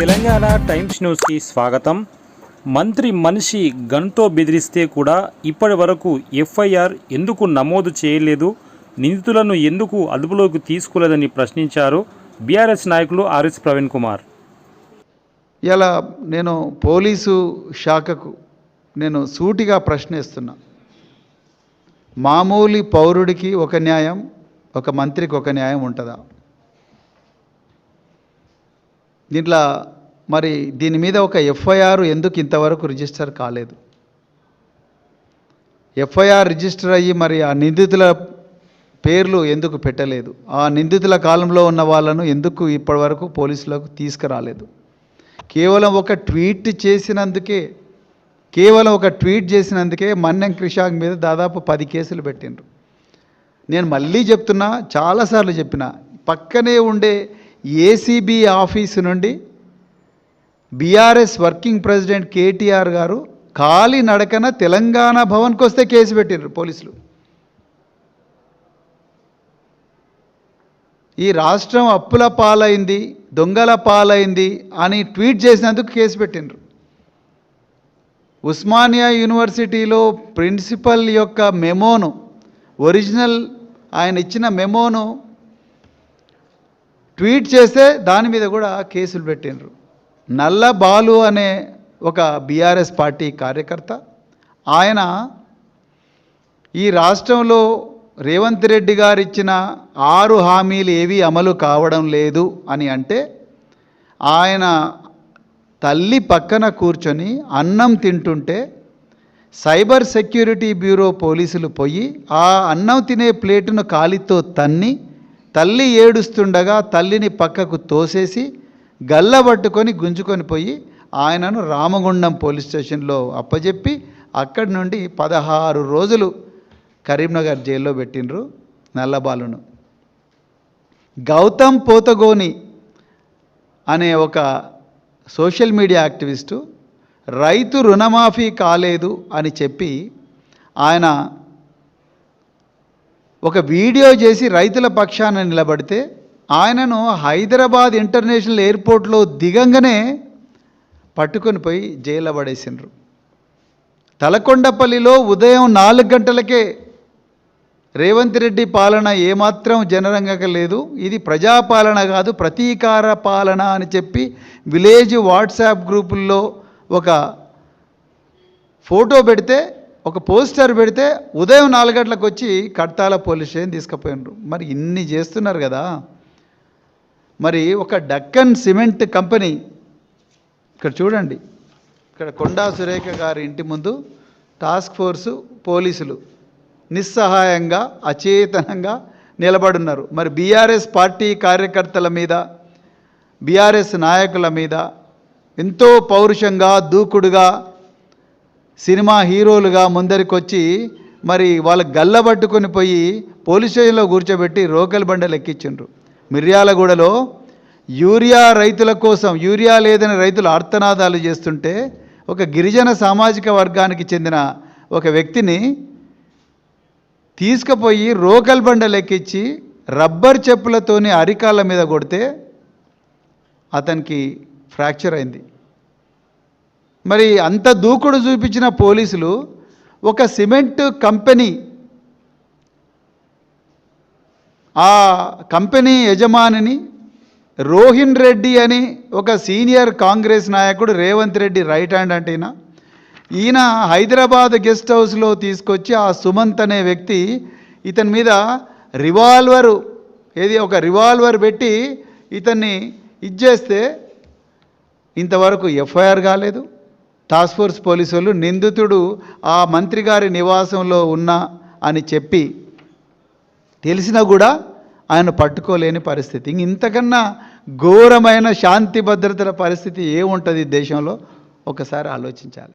Telangana times న్యూస్కి స్వాగతం. మంత్రి మనిషి గన్తో బెదిరిస్తే కూడా ఇప్పటి వరకు ఎఫ్ఐఆర్ ఎందుకు నమోదు చేయలేదు? నిందితులను ఎందుకు అదుపులోకి తీసుకోలేదని ప్రశ్నించారు బీఆర్ఎస్ నాయకులు ఆర్ఎస్ ప్రవీణ్ కుమార్. ఇలా నేను పోలీసు శాఖకు నేను సూటిగా ప్రశ్నిస్తున్నా. మామూలు పౌరుడికి ఒక న్యాయం ఒక మంత్రికి ఒక న్యాయం ఉంటుందా? దీంట్లో మరి దీని మీద ఒక ఎఫ్ఐఆర్ ఎందుకు ఇంతవరకు రిజిస్టర్ కాలేదు? ఎఫ్ఐఆర్ రిజిస్టర్ అయ్యి మరి ఆ నిందితుల పేర్లు ఎందుకు పెట్టలేదు? ఆ నిందితుల కాలంలో ఉన్న వాళ్ళను ఎందుకు ఇప్పటివరకు పోలీసులకు తీసుకురాలేదు? కేవలం ఒక ట్వీట్ చేసినందుకే కేవలం ఒక ట్వీట్ చేసినందుకే మన్నెం క్రిషాక్ మీద దాదాపు పది కేసులు పెట్టిండ్రు. నేను మళ్ళీ చెప్తున్నా చాలాసార్లు చెప్పిన పక్కనే ఉండే ఏసీబీ ఆఫీసు నుండి బీఆర్ఎస్ వర్కింగ్ ప్రెసిడెంట్ కేటీఆర్ గారు ఖాళీ నడకన తెలంగాణ భవన్కి వస్తే కేసు పెట్టిండ్రు పోలీసులు. ఈ రాష్ట్రం అప్పుల పాలైంది దొంగల పాలైంది అని ట్వీట్ చేసినందుకు కేసు పెట్టిండ్రు. ఉస్మానియా యూనివర్సిటీలో ప్రిన్సిపల్ యొక్క మెమోను ఒరిజినల్ ఆయన ఇచ్చిన మెమోను ట్వీట్ చేస్తే దాని మీద కూడా కేసులు పెట్టిండ్రు. నల్ల బాలు అనే ఒక బీఆర్ఎస్ పార్టీ కార్యకర్త ఆయన ఈ రాష్ట్రంలో రేవంత్ రెడ్డి గారు ఇచ్చిన ఆరు హామీలు ఏవి అమలు కావడం లేదు అని అంటే ఆయన తల్లి పక్కన కూర్చొని అన్నం తింటుంటే సైబర్ సెక్యూరిటీ బ్యూరో పోలీసులు పోయి ఆ అన్నం తినే ప్లేటును కాలితో తన్ని తల్లి ఏడుస్తుండగా తల్లిని పక్కకు తోసేసి గల్లబట్టుకొని గుంజుకొని పోయి ఆయనను రామగుండం పోలీస్ స్టేషన్లో అప్పజెప్పి అక్కడి నుండి పదహారు రోజులు కరీంనగర్ జైల్లో పెట్టిండ్రు నల్లబాలును. గౌతమ్ పోతగోని అనే ఒక సోషల్ మీడియా యాక్టివిస్టు రైతు రుణమాఫీ కాలేదు అని చెప్పి ఆయన ఒక వీడియో చేసి రైతుల పక్షాన నిలబడితే ఆయనను హైదరాబాద్ ఇంటర్నేషనల్ ఎయిర్పోర్ట్లో దిగంగానే పట్టుకొని పోయి జైల్లో పడేసినారు తలకొండపల్లిలో ఉదయం నాలుగు గంటలకే రేవంత్ రెడ్డి పాలన ఏమాత్రం జనరంగక లేదు ఇది ప్రజాపాలన కాదు ప్రతీకార పాలన అని చెప్పి విలేజ్ వాట్సాప్ గ్రూపుల్లో ఒక ఫోటో పెడితే ఒక పోస్టర్ పెడితే ఉదయం నాలుగు గంటలకు వచ్చి కడతాల పోలీస్ స్టేషన్ తీసుకుపోయినారు. మరి ఇన్ని చేస్తున్నారు కదా. మరి ఒక డక్కన్ సిమెంట్ కంపెనీ ఇక్కడ చూడండి ఇక్కడ కొండా సురేఖ గారి ఇంటి ముందు టాస్క్ ఫోర్సు పోలీసులు నిస్సహాయంగా అచేతనంగా నిలబడున్నారు. మరి బీఆర్ఎస్ పార్టీ కార్యకర్తల మీద బీఆర్ఎస్ నాయకుల మీద ఎంతో పౌరుషంగా దూకుడుగా సినిమా హీరోలుగా ముందరికొచ్చి మరి వాళ్ళ గల్లబట్టుకొని పోయి పోలీస్ స్టేషన్లో కూర్చోబెట్టి రోకల్ బండలు ఎక్కించిండ్రు. మిర్యాలగూడలో యూరియా రైతుల కోసం యూరియా లేదని రైతులు ఆర్తనాదాలు చేస్తుంటే ఒక గిరిజన సామాజిక వర్గానికి చెందిన ఒక వ్యక్తిని తీసుకుపోయి రోకల్ బండలు ఎక్కించి రబ్బర్ చెప్పులతోని అరికాళ్ళ మీద కొడితే అతనికి ఫ్రాక్చర్ అయింది. మరి అంత దూకుడు చూపించిన పోలీసులు ఒక సిమెంట్ కంపెనీ ఆ కంపెనీ యజమానిని రోహిన్ రెడ్డి అని ఒక సీనియర్ కాంగ్రెస్ నాయకుడు రేవంత్ రెడ్డి రైట్ హ్యాండ్ అంటే ఈయన ఈయన హైదరాబాద్ గెస్ట్ హౌస్లో తీసుకొచ్చి ఆ సుమంత్ అనే వ్యక్తి ఇతని మీద రివాల్వరు ఏది ఒక రివాల్వర్ పెట్టి ఇతన్ని ఇచ్చేస్తే ఇంతవరకు ఎఫ్ఐఆర్ కాలేదు. టాస్క్ ఫోర్స్ పోలీసు వాళ్ళు నిందితుడు ఆ మంత్రి గారి నివాసంలో ఉన్నా అని చెప్పి తెలిసినా కూడా ఆయన పట్టుకోలేని పరిస్థితి. ఇంతకన్నా ఘోరమైన శాంతి భద్రతల పరిస్థితి ఏముంటుంది దేశంలో? ఒకసారి ఆలోచించాలి.